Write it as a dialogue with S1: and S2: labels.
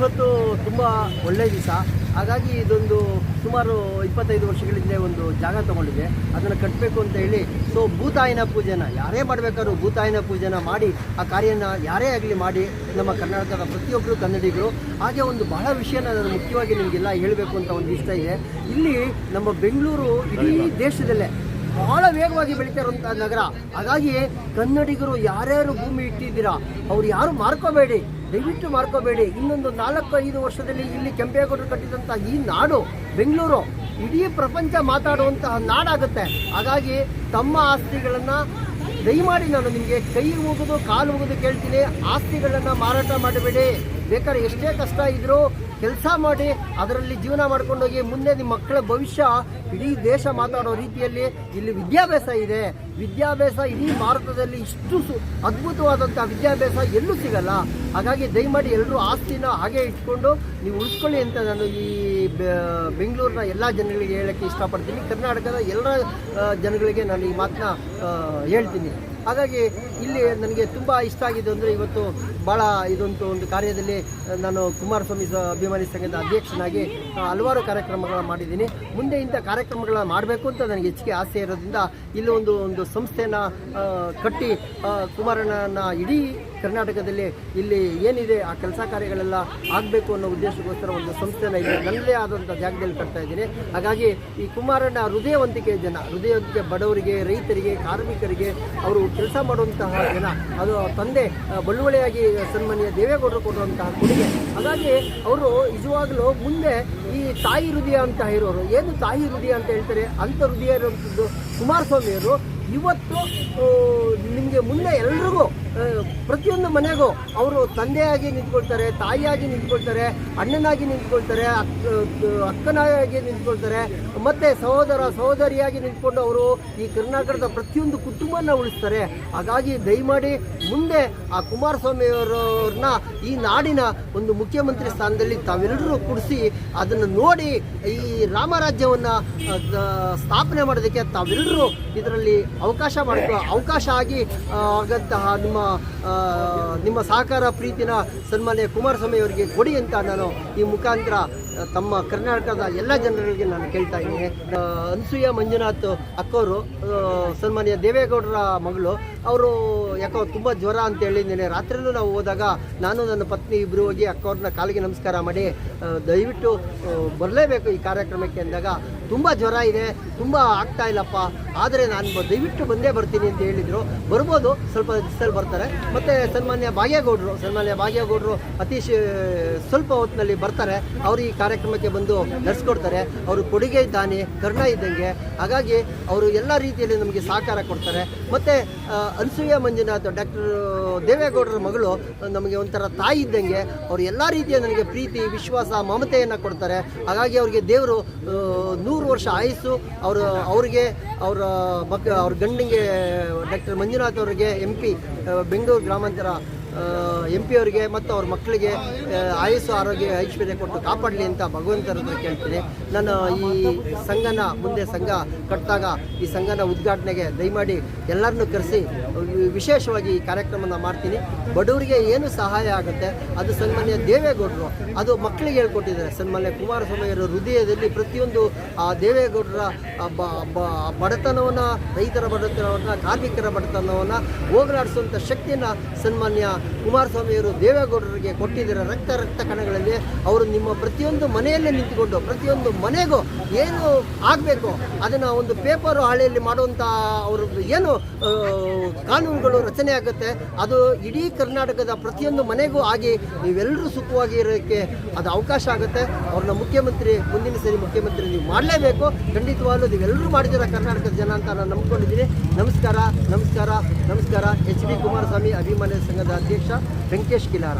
S1: ಇವತ್ತು ತುಂಬ ಒಳ್ಳೆಯ ದಿವಸ. ಹಾಗಾಗಿ ಇದೊಂದು ಸುಮಾರು ಇಪ್ಪತ್ತೈದು ವರ್ಷಗಳ ಹಿಂದೆ ಒಂದು ಜಾಗ ತಗೊಂಡಿದೆ. ಅದನ್ನು ಕಟ್ಟಬೇಕು ಅಂತ ಹೇಳಿ ಸೊ ಭೂತಾಯಿನ ಪೂಜೆನ, ಯಾರೇ ಮಾಡಬೇಕಾದ್ರೂ ಭೂತಾಯಿನ ಪೂಜೆನ ಮಾಡಿ, ಆ ಕಾರ್ಯನ ಯಾರೇ ಆಗಲಿ ಮಾಡಿ, ನಮ್ಮ ಕರ್ನಾಟಕದ ಪ್ರತಿಯೊಬ್ಬರು ಕನ್ನಡಿಗರು, ಹಾಗೆ ಒಂದು ಬಹಳ ವಿಷಯನ ನಾನು ಮುಖ್ಯವಾಗಿ ನಿಮಗೆಲ್ಲ ಹೇಳಬೇಕು ಅಂತ ಒಂದು ಇಷ್ಟ ಇದೆ. ಇಲ್ಲಿ ನಮ್ಮ ಬೆಂಗಳೂರು ಇಡೀ ದೇಶದಲ್ಲೇ ಬಹಳ ವೇಗವಾಗಿ ಬೆಳೀತಾ ಇರುವಂಥ ನಗರ. ಹಾಗಾಗಿ ಕನ್ನಡಿಗರು ಯಾರ್ಯಾರು ಭೂಮಿ ಇಟ್ಟಿದ್ದೀರಾ, ಅವ್ರು ಯಾರು ಮಾರ್ಕೋಬೇಡಿ. ದಯವಿಟ್ಟು ಮಾರ್ಕೋಬೇಡಿ. ಇನ್ನೊಂದು ನಾಲ್ಕು, ಐದು ವರ್ಷದಲ್ಲಿ ಇಲ್ಲಿ ಕೆಂಪೇಗೌಡರು ಕಟ್ಟಿದಂತಹ ಈ ನಾಡು ಬೆಂಗಳೂರು ಇಡೀ ಪ್ರಪಂಚ ಮಾತಾಡುವಂತಹ ನಾಡಾಗುತ್ತೆ. ಹಾಗಾಗಿ ತಮ್ಮ ಆಸ್ತಿಗಳನ್ನು ದಯಮಾಡಿ ನಾನು ನಿಮಗೆ ಕೈ ಮುಗಿದು ಕಾಲು ಮುಗಿದು ಕೇಳ್ತೀನಿ. ಆಸ್ತಿಗಳನ್ನು ಮಾರಾಟ ಮಾಡಬೇಡಿ. ಬೇಕಾದ್ರೆ ಎಷ್ಟೇ ಕಷ್ಟ ಇದ್ರೂ ಕೆಲಸ ಮಾಡಿ ಅದರಲ್ಲಿ ಜೀವನ ಮಾಡ್ಕೊಂಡೋಗಿ ಮುಂದೆ ನಿಮ್ಮ ಮಕ್ಕಳ ಭವಿಷ್ಯ ಇಡೀ ದೇಶ ಮಾತಾಡೋ ರೀತಿಯಲ್ಲಿ ಇಲ್ಲಿ ವಿದ್ಯಾಭ್ಯಾಸ ಇದೆ. ವಿದ್ಯಾಭ್ಯಾಸ ಇಡೀ ಭಾರತದಲ್ಲಿ ಇಷ್ಟು ಸು ಅದ್ಭುತವಾದಂಥ ವಿದ್ಯಾಭ್ಯಾಸ ಎಲ್ಲೂ ಸಿಗಲ್ಲ. ಹಾಗಾಗಿ ದಯಮಾಡಿ ಎಲ್ಲರೂ ಆಸ್ತಿನ ಹಾಗೆ ಇಟ್ಕೊಂಡು ನೀವು ಉಳಿಸ್ಕೊಳ್ಳಿ ಅಂತ ನಾನು ಈ ಬೆಂಗಳೂರಿನ ಎಲ್ಲ ಜನಗಳಿಗೆ ಹೇಳೋಕ್ಕೆ ಇಷ್ಟಪಡ್ತೀನಿ. ಕರ್ನಾಟಕದ ಎಲ್ಲ ಜನಗಳಿಗೆ ನಾನು ಈ ಮಾತನ್ನ ಹೇಳ್ತೀನಿ. ಹಾಗಾಗಿ ಇಲ್ಲಿ ನನಗೆ ತುಂಬ ಇಷ್ಟ ಆಗಿದೆ ಅಂದರೆ ಇವತ್ತು ಭಾಳ ಇದೊಂದು ಒಂದು ಕಾರ್ಯದಲ್ಲಿ ನಾನು ಕುಮಾರಸ್ವಾಮಿ ಅಭಿಮಾನಿ ಸಂಘದ ಅಧ್ಯಕ್ಷನಾಗಿ ಹಲವಾರು ಕಾರ್ಯಕ್ರಮಗಳನ್ನ ಮಾಡಿದ್ದೀನಿ. ಮುಂದೆ ಇಂಥ ಕಾರ್ಯಕ್ರಮಗಳನ್ನ ಮಾಡಬೇಕು ಅಂತ ನನಗೆ ಹೆಚ್ಚಿಗೆ ಆಸೆ ಇರೋದ್ರಿಂದ ಇಲ್ಲಿ ಒಂದು ಸಂಸ್ಥೆನ ಕಟ್ಟಿ ಕುಮಾರಣ್ಣನ ಇಡೀ ಕರ್ನಾಟಕದಲ್ಲಿ ಇಲ್ಲಿ ಏನಿದೆ ಆ ಕೆಲಸ ಕಾರ್ಯಗಳೆಲ್ಲ ಆಗಬೇಕು ಅನ್ನೋ ಉದ್ದೇಶಕ್ಕೋಸ್ಕರ ಒಂದು ಸಂಸ್ಥೆನ ಇಲ್ಲಿ ನನ್ನದೇ ಆದಂಥ ಜಾಗದಲ್ಲಿ ಕಟ್ತಾ ಇದ್ದೀನಿ. ಹಾಗಾಗಿ ಈ ಕುಮಾರಣ್ಣ ಹೃದಯವಂತಿಕೆ ಜನ, ಹೃದಯವಂತಿಕೆ ಬಡವರಿಗೆ, ರೈತರಿಗೆ, ಕಾರ್ಮಿಕರಿಗೆ, ಅವರು ಕೆಲಸ ಮಾಡುವಂತಹ ಜನ, ಅದು ತಂದೆ ಬಳುವಳಿಯಾಗಿ ಸನ್ಮಾನ್ಯ ದೇವೇಗೌಡರು ಕೊಡುವಂತಹ ಕೊಡುಗೆ. ಹಾಗಾಗಿ ಅವರು ನಿಜವಾಗಲೂ ಮುಂದೆ ಈ ತಾಯಿ ಹೃದಯ ಅಂತ ಇರೋರು ಏನು ತಾಯಿ ಹೃದಯ ಅಂತ ಹೇಳ್ತಾರೆ? ಅಂಥ ಹೃದಯ ಇರುವಂಥದ್ದು ಕುಮಾರಸ್ವಾಮಿಯವರು. ಇವತ್ತು ನಿಮಗೆ ಮುಂದೆ ಎಲ್ರಿಗೂ ಪ್ರತಿಯೊಂದು ಮನೆಗೂ ಅವರು ತಂದೆಯಾಗಿ ನಿಂತ್ಕೊಳ್ತಾರೆ, ತಾಯಿಯಾಗಿ ನಿಂತ್ಕೊಳ್ತಾರೆ, ಅಣ್ಣನಾಗಿ ನಿಂತ್ಕೊಳ್ತಾರೆ ಅಕ್ಕ ಅಕ್ಕನಾಗಿ ನಿಂತ್ಕೊಳ್ತಾರೆ, ಮತ್ತು ಸಹೋದರ, ಸಹೋದರಿಯಾಗಿ ನಿಂತ್ಕೊಂಡು ಅವರು ಈ ಕರ್ನಾಟಕದ ಪ್ರತಿಯೊಂದು ಕುಟುಂಬನ ಉಳಿಸ್ತಾರೆ. ಹಾಗಾಗಿ ದಯಮಾಡಿ ಮುಂದೆ ಆ ಕುಮಾರಸ್ವಾಮಿಯವರನ್ನ ಈ ನಾಡಿನ ಒಂದು ಮುಖ್ಯಮಂತ್ರಿ ಸ್ಥಾನದಲ್ಲಿ ತಾವೆಲ್ಲರೂ ಕುಡಿಸಿ ಅದನ್ನು ನೋಡಿ ಈ ರಾಮರಾಜ್ಯವನ್ನು ಸ್ಥಾಪನೆ ಮಾಡೋದಕ್ಕೆ ತಾವೆಲ್ಲರೂ ಇದರಲ್ಲಿ ಅವಕಾಶ ಮಾಡಿಕೊ ಅವಕಾಶ ಆಗಿ ಆಗಂತಹ ನಿಮ್ಮ ನಿಮ್ಮ ಸಹಕಾರ ಪ್ರೀತಿನ ಸನ್ಮಾನ್ಯ ಕುಮಾರಸ್ವಾಮಿ ಅವರಿಗೆ ಕೊಡಿ ಅಂತ ನಾನು ಈ ಮುಖಾಂತರ ತಮ್ಮ ಕರ್ನಾಟಕದ ಎಲ್ಲ ಜನರಿಗೆ ನಾನು ಕೇಳ್ತಾ ಇದ್ದೀನಿ. ಅನ್ಸೂಯ ಮಂಜುನಾಥ್ ಅಕ್ಕವರು ಸನ್ಮಾನ್ಯ ದೇವೇಗೌಡರ ಮಗಳು, ಅವರು ಯಾಕೋ ತುಂಬ ಜ್ವರ ಅಂತ ನಿನ್ನೆ ರಾತ್ರಿನೂ ನಾವು ಹೋದಾಗ ನಾನು ನನ್ನ ಪತ್ನಿ ಇಬ್ಬರು ಹೋಗಿ ಅಕ್ಕವ್ರನ್ನ ಕಾಲಿಗೆ ನಮಸ್ಕಾರ ಮಾಡಿ ದಯವಿಟ್ಟು ಬರಲೇಬೇಕು ಈ ಕಾರ್ಯಕ್ರಮಕ್ಕೆ ಅಂದಾಗ. ತುಂಬ ಜ್ವರ ಇದೆ, ತುಂಬ ಆಗ್ತಾ ಇಲ್ಲಪ್ಪ. ಆದರೆ ನಾನು ದಯವಿಟ್ಟು ಬಂದೇ ಬರ್ತೀನಿ ಅಂತ ಹೇಳಿದರು. ಬರ್ಬೋದು, ಸ್ವಲ್ಪ ದಿವಸದಲ್ಲಿ ಬರ್ತಾರೆ. ಮತ್ತು ಸನ್ಮಾನ್ಯ ಭಾಗ್ಯಗೌಡರು ಸನ್ಮಾನ್ಯ ಭಾಗ್ಯಗೌಡರು ಅತಿ ಸ್ವಲ್ಪ ಹೊತ್ತಿನಲ್ಲಿ ಬರ್ತಾರೆ. ಅವರು ಈ ಕಾರ್ಯಕ್ರಮಕ್ಕೆ ಬಂದು ನಡೆಸ್ಕೊಡ್ತಾರೆ. ಅವರು ಕೊಡುಗೆ ಇದ್ದಾನೆ ಕರ್ಣ ಇದ್ದಂಗೆ. ಹಾಗಾಗಿ ಅವರು ಎಲ್ಲ ರೀತಿಯಲ್ಲಿ ನಮಗೆ ಸಹಕಾರ ಕೊಡ್ತಾರೆ. ಮತ್ತು ಅನ್ಸೂಯ ಮಂಜುನಾಥ್, ಡಾಕ್ಟರ್ ದೇವೇಗೌಡರ ಮಗಳು, ನಮಗೆ ಒಂಥರ ತಾಯಿ ಇದ್ದಂಗೆ. ಅವರು ಎಲ್ಲ ರೀತಿಯ ನನಗೆ ಪ್ರೀತಿ, ವಿಶ್ವಾಸ, ಮಮತೆಯನ್ನು ಕೊಡ್ತಾರೆ. ಹಾಗಾಗಿ ಅವರಿಗೆ ದೇವರು ನೂರು ವರ್ಷ ಆಯಸ್ಸು. ಅವರು, ಅವರಿಗೆ ಅವರ ಮಕ್ಕ ಅವ್ರ ಗಂಡಿಗೆ ಡಾಕ್ಟರ್ ಮಂಜುನಾಥ್ ಅವರಿಗೆ ಎಂ ಪಿ ಬೆಂಗಳೂರು ಗ್ರಾಮಾಂತರ ಎಂ ಪಿ ಅವರಿಗೆ ಮತ್ತು ಅವ್ರ ಮಕ್ಕಳಿಗೆ ಆಯಸ್ಸು, ಆರೋಗ್ಯ, ಐಶ್ವರ್ಯ ಕೊಟ್ಟು ಕಾಪಾಡಲಿ ಅಂತ ಭಗವಂತರನ್ನು ಕೇಳ್ತೀನಿ. ನಾನು ಈ ಸಂಘನ ಮುಂದೆ ಸಂಘ ಕಟ್ಟಿದಾಗ ಈ ಸಂಘನ ಉದ್ಘಾಟನೆಗೆ ದಯಮಾಡಿ ಎಲ್ಲರನ್ನು ಕರೆಸಿ ವಿಶೇಷವಾಗಿ ಈ ಕಾರ್ಯಕ್ರಮನ ಮಾಡ್ತೀನಿ. ಬಡವರಿಗೆ ಏನು ಸಹಾಯ ಆಗುತ್ತೆ, ಅದು ಸನ್ಮಾನ್ಯ ದೇವೇಗೌಡರು, ಅದು ಮಕ್ಕಳಿಗೆ ಹೇಳ್ಕೊಟ್ಟಿದ್ದಾರೆ. ಸನ್ಮಾನ್ಯ ಕುಮಾರಸ್ವಾಮಿಯವರ ಹೃದಯದಲ್ಲಿ ಪ್ರತಿಯೊಂದು ಆ ದೇವೇಗೌಡರ ಬಡತನವನ್ನು, ರೈತರ ಬಡತನವನ್ನು, ಕಾರ್ಮಿಕರ ಬಡತನವನ್ನು ಹೋಗಲಾಡಿಸುವಂಥ ಶಕ್ತಿಯನ್ನು ಸನ್ಮಾನ್ಯ ಕುಮಾರಸ್ವಾಮಿಯವರು ದೇವೇಗೌಡರಿಗೆ ಕೊಟ್ಟಿದ್ದೀರ ರಕ್ತ ರಕ್ತ ಕಣಗಳಲ್ಲಿ, ಅವರು ನಿಮ್ಮ ಪ್ರತಿಯೊಂದು ಮನೆಯಲ್ಲೇ ನಿಂತುಕೊಂಡು, ಪ್ರತಿಯೊಂದು ಮನೆಗೂ ಏನು ಆಗಬೇಕು? ಅದನ್ನು ಒಂದು ಪೇಪರು ಹಾಳೆಯಲ್ಲಿ ಮಾಡುವಂಥ ಅವ್ರದ್ದು ಏನು ಕಾನೂನುಗಳು ರಚನೆ ಆಗುತ್ತೆ? ಅದು ಇಡೀ ಕರ್ನಾಟಕದ ಪ್ರತಿಯೊಂದು ಮನೆಗೂ ಆಗಿ ನೀವೆಲ್ಲರೂ ಸುಖವಾಗಿ ಇರೋಕ್ಕೆ ಅದು ಅವಕಾಶ ಆಗುತ್ತೆ. ಅವ್ರನ್ನ ಮುಖ್ಯಮಂತ್ರಿ, ಮುಂದಿನ ಸರಿ ಮುಖ್ಯಮಂತ್ರಿ ನೀವು ಮಾಡಲೇಬೇಕು. ಖಂಡಿತವಾಗ್ಲೂ ನೀವೆಲ್ಲರೂ ಮಾಡಿದ್ದೀರ ಕರ್ನಾಟಕದ ಜನ ಅಂತ ನಾನು ನಂಬ್ಕೊಂಡಿದ್ದೀನಿ. ನಮಸ್ಕಾರ ನಮಸ್ಕಾರ ನಮಸ್ಕಾರ. ಎಚ್ ಡಿ ಕುಮಾರಸ್ವಾಮಿ ಅಭಿಮಾನಿ ಸಂಘದ ಅಧ್ಯಕ್ಷ ವೆಂಕಟೇಶ್ ಕಿಲಾರ.